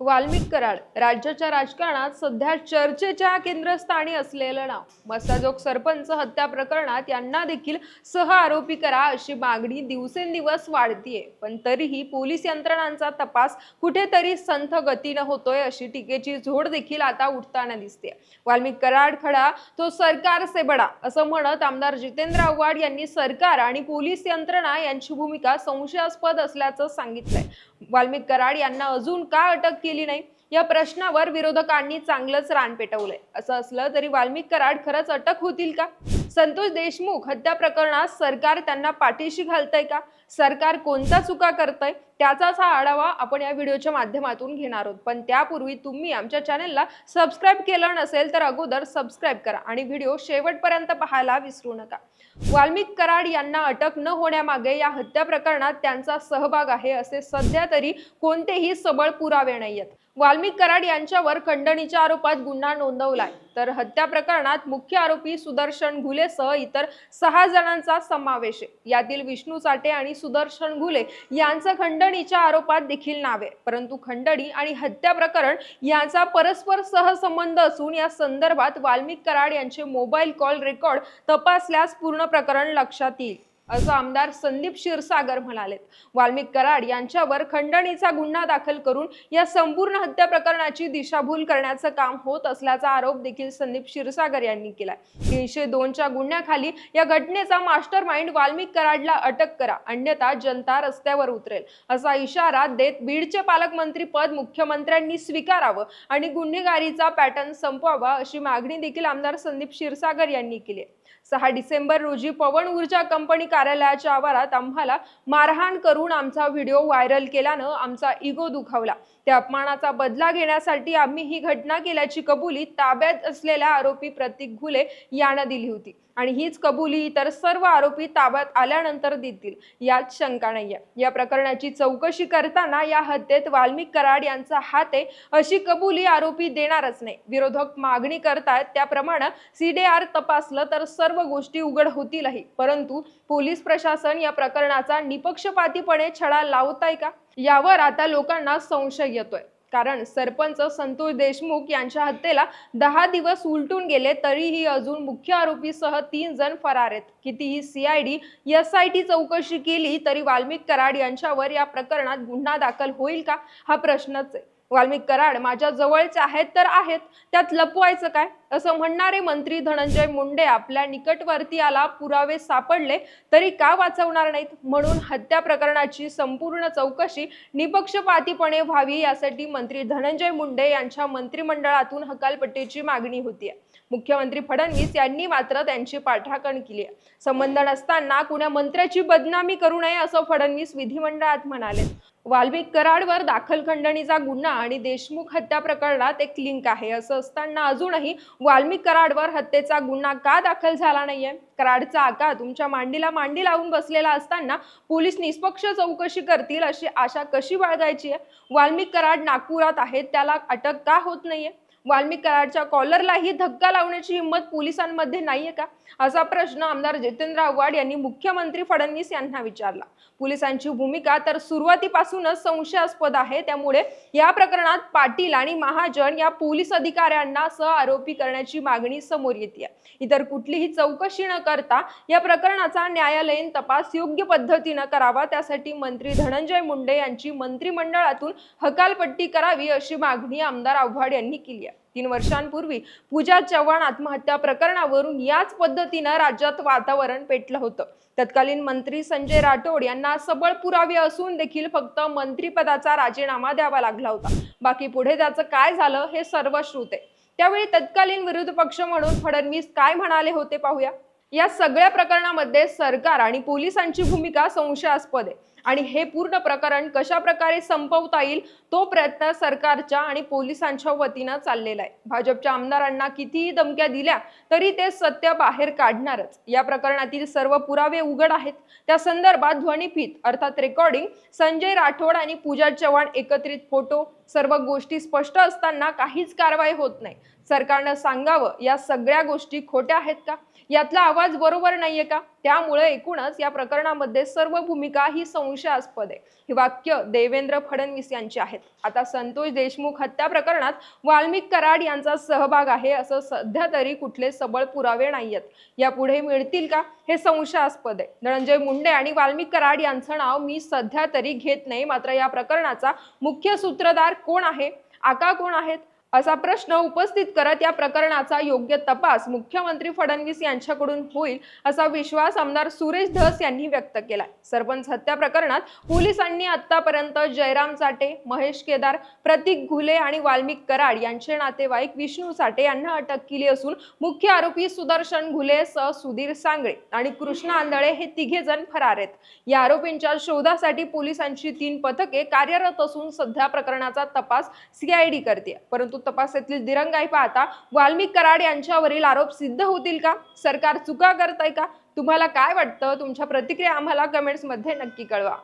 वाल्मिक कराड. राज्याच्या राजकारणात सध्या चर्चेच्या केंद्रस्थानी असलेलं नाव. मसाजोग सरपंच हत्या प्रकरणात यांना देखील सह आरोपी करा अशी मागणी दिवसेंदिवस वाढतीये. पण तरीही पोलीस यंत्रणांचा तपास कुठेतरी संथ गतीनं होतोय अशी टीकेची झोड देखील आता उठताना दिसते वाल्मिक कराड खडा तो सरकार से बडा असं म्हणत आमदार जितेंद्र आव्हाड यांनी सरकार आणि पोलीस यंत्रणा यांची भूमिका संशयास्पद असल्याचं सांगितलंय. वाल्मिक कराड यांना अजून का अटक केली नाही. या प्रश्नावर विरोधकांनी चांगलंच रान पेटवलंय. असं असलं तरी वाल्मिक कराड खरंच अटक होतील का? संतोष देशमुख हत्या प्रकरणात सरकार त्यांना पाठीशी घालतंय का? सरकार कोणत्या चुका करतंय? त्याचाच हा आढावा आपण या व्हिडिओच्या माध्यमातून घेणार आहोत. पण त्यापूर्वी तुम्ही आमच्या चॅनेलला सबस्क्राईब केलं नसेल तर अगोदर सबस्क्राईब करा आणि व्हिडिओ शेवटपर्यंत पाहायला विसरू नका. वाल्मिक कराड यांना अटक न होण्यामागे या हत्या प्रकरणात त्यांचा सहभाग आहे असे सध्या तरी कोणतेही सबळ पुरावे नाहीयेत. वाल्मिक कराड यांच्यावर खंडणीच्या आरोपात गुन्हा नोंदवलाय. तर हत्या प्रकरणात मुख्य आरोपी सुदर्शन घुलेसह इतर सहा जणांचा समावेश आहे. यातील विष्णू चाटे आणि सुदर्शन घुले यांचं खंडणीच्या आरोपात देखील नाव आहे. परंतु खंडणी आणि हत्या प्रकरण यांचा परस्पर सहसंबंध असून या संदर्भात वाल्मिक कराड यांचे मोबाईल कॉल रेकॉर्ड तपासल्यास पूर्ण प्रकरण लक्षात येईल. असं आमदार संदीप क्षीरसागर म्हणालेत. वाल्मिक कराड यांच्यावर खंडणीचा गुन्हा दाखल करून या संपूर्ण हत्या प्रकरणाची दिशाभूल करण्याचं काम होत असल्याचा आरोप देखील संदीप क्षीरसागर यांनी केलाय. तीनशे दोनच्या गुन्ह्याखाली या घटनेचा मास्टर माइंड वाल्मिक कराडला अटक करा अन्यथा जनता रस्त्यावर उतरेल. असा इशारा देत बीडचे पालकमंत्री पद मुख्यमंत्र्यांनी स्वीकारावं आणि गुन्हेगारीचा पॅटर्न संपवावा अशी मागणी देखील आमदार संदीप क्षीरसागर यांनी केली आहे. सहा डिसेंबर रोजी पवन ऊर्जा कंपनी कार्यालयाच्या आवारात आम्हाला मारहाण करून आमचा व्हिडिओ व्हायरल केल्यानं आमचा इगो दुखावला. त्या अपमानाचा बदला घेण्यासाठी आम्ही ही घटना केल्याची कबुली ताब्यात असलेल्या आरोपी प्रतीक घुले यानं दिली होती. आणि हीच कबुली इतर सर्व आरोपी ताब्यात आल्यानंतर देतील यात शंका नाहीये. या प्रकरणाची चौकशी करताना या हत्येत वाल्मिक कराड यांचा हात आहे अशी कबुली आरोपी देणारच नाही. विरोधक मागणी करतायत त्याप्रमाणे सीडीआर तपासलं तर सर्व गोष्टी उघड होतीलही. परंतु पोलीस प्रशासन या प्रकरणाचा निपक्षपातीपणे छडा लावताय का? यावर आता लोकांना संशय येतोय. कारण सरपंच संतोष देशमुख यांच्या हत्येला दहा दिवस उलटून गेले तरीही अजून मुख्य आरोपीसह तीन जण फरार आहेत. कितीही सीआयडी एस आय टी चौकशी केली तरी वाल्मिक कराड यांच्यावर या प्रकरणात गुन्हा दाखल होईल का? हा प्रश्नच आहे. वाल्मिक कराड माझ्या जवळचे आहेत तर आहेत. त्यात लपवायचं काय? असं म्हणणारे मंत्री धनंजय मुंडे आपल्या निकटवर्तीयाला पुरावे सापडले तरी का वाचवणार नाहीत? म्हणून हत्या प्रकरणाची संपूर्ण चौकशी निपक्षपातीपणे व्हावी यासाठी मंत्री धनंजय मुंडे यांच्या मंत्रिमंडळातून हकालपट्टीची मागणी होती मुख्यमंत्री फडणवीस यांनी मात्र त्यांची पाठराखण केली संबंध नसताना कुण्या मंत्र्याची बदनामी करू नये असं फडणवीस विधिमंडळात म्हणाले. वाल्मिक कराडवर दाखल खंडणीचा गुन्हा आणि देशमुख हत्या प्रकरणात एक लिंक आहे. असं असताना अजूनही वाल्मिक कराडवर हत्येचा गुन्हा का दाखल झाला नाहीये? कराडचा आका तुमच्या मांडीला मांडी लावून बसलेला असताना पोलीस निष्पक्ष चौकशी करतील अशी आशा कशी बाळगायची आहे? वाल्मिक कराड नागपुरात आहेत त्याला अटक का होत नाहीये? वाल्मिक कराडच्या कॉलरलाही धक्का लावण्याची हिंमत पोलिसांमध्ये नाहीये का? असा प्रश्न आमदार जितेंद्र आव्हाड यांनी मुख्यमंत्री फडणवीस यांना विचारला. पोलिसांची भूमिका तर सुरुवातीपासून पासूनच संशयास्पद आहे. त्यामुळे या प्रकरणात पाटील आणि महाजन या पोलीस अधिकाऱ्यांना सह आरोपी करण्याची मागणी समोर येते इतर कुठलीही चौकशी न करता या प्रकरणाचा न्यायालयीन तपास योग्य पद्धतीनं करावा. त्यासाठी मंत्री धनंजय मुंडे यांची मंत्रिमंडळातून हकालपट्टी करावी अशी मागणी आमदार आव्हाड यांनी केली आहे. तीन वर्षांपूर्वी पूजा चव्हाण आत्महत्या प्रकरणावरून याच पद्धतीनं राज्यात वातावरण पेटलं होतं. तत्कालीन मंत्री संजय राठोड यांना सबळ पुरावे असून देखील फक्त मंत्रीपदाचा राजीनामा द्यावा लागला होता. बाकी पुढे त्याचं काय झालं हे सर्व श्रुत. आहे त्यावेळी तत्कालीन विरोध पक्ष म्हणून फडणवीस काय म्हणाले होते पाहूया. या सगळ्या प्रकरणामध्ये सरकार आणि पोलिसांची भूमिका संशयास्पद आहे. आणि हे पूर्ण प्रकरण कशा प्रकारे संपवता येईल तो प्रयत्न सरकारच्या आणि पोलिसांच्या वतीनं चाललेला आहे. भाजपच्या आमदारांना कितीही धमक्या दिल्या तरी ते सत्य बाहेर काढणारच. या प्रकरणातील सर्व पुरावे उघड आहेत. त्या संदर्भात ध्वनिफीत अर्थात रेकॉर्डिंग संजय राठोड आणि पूजा चव्हाण एकत्रित फोटो सर्व गोष्टी स्पष्ट असताना काहीच कारवाई होत नाही. सरकारनं सांगावं या सगळ्या गोष्टी खोट्या आहेत का? यातला आवाज बरोबर नाहीये का? त्यामुळे एकूणच या प्रकरणामध्ये सर्व भूमिका ही संशयास्पद आहे. ही वाक्य देवेंद्र फडणवीस यांची आहेत. आता संतोष देशमुख हत्या प्रकरणात वाल्मिक कराड यांचा सहभाग आहे असं सध्या तरी कुठले सबळ पुरावे नाहीयेत. यापुढे मिळतील का? हे संशयास्पद आहे. धनंजय मुंडे आणि वाल्मिक कराड यांचं नाव मी सध्या तरी घेत नाही. मात्र या प्रकरणाचा मुख्य सूत्रधार कोण आहे? आका कोण आहेत? असा प्रश्न उपस्थित करत या प्रकरणाचा योग्य तपास मुख्यमंत्री फडणवीस यांच्याकडून होईल असा विश्वास आमदार सुरेश धस यांनी व्यक्त केलाय. सरपंच हत्या प्रकरणात पोलिसांनी आतापर्यंत जयराम साठे महेश केदार प्रतीक घुले आणि वाल्मिक कराड यांचे नातेवाईक विष्णू साठे यांना अटक केली असून मुख्य आरोपी सुदर्शन घुले सह सुधीर सांगळे आणि कृष्ण आंधळे हे तिघे जण फरार आहेत. या आरोपींच्या शोधासाठी पोलिसांची तीन पथके कार्यरत असून सध्या प्रकरणाचा तपास सीआयडी करते परंतु तपासातील दिरंगाई पाहता वाल्मिक कराड यांच्यावरील आरोप सिद्ध होतील का? सरकार चुका करतंय का? तुम्हाला काय वाटतं? तुमच्या प्रतिक्रिया आम्हाला कमेंट्समध्ये नक्की कळवा.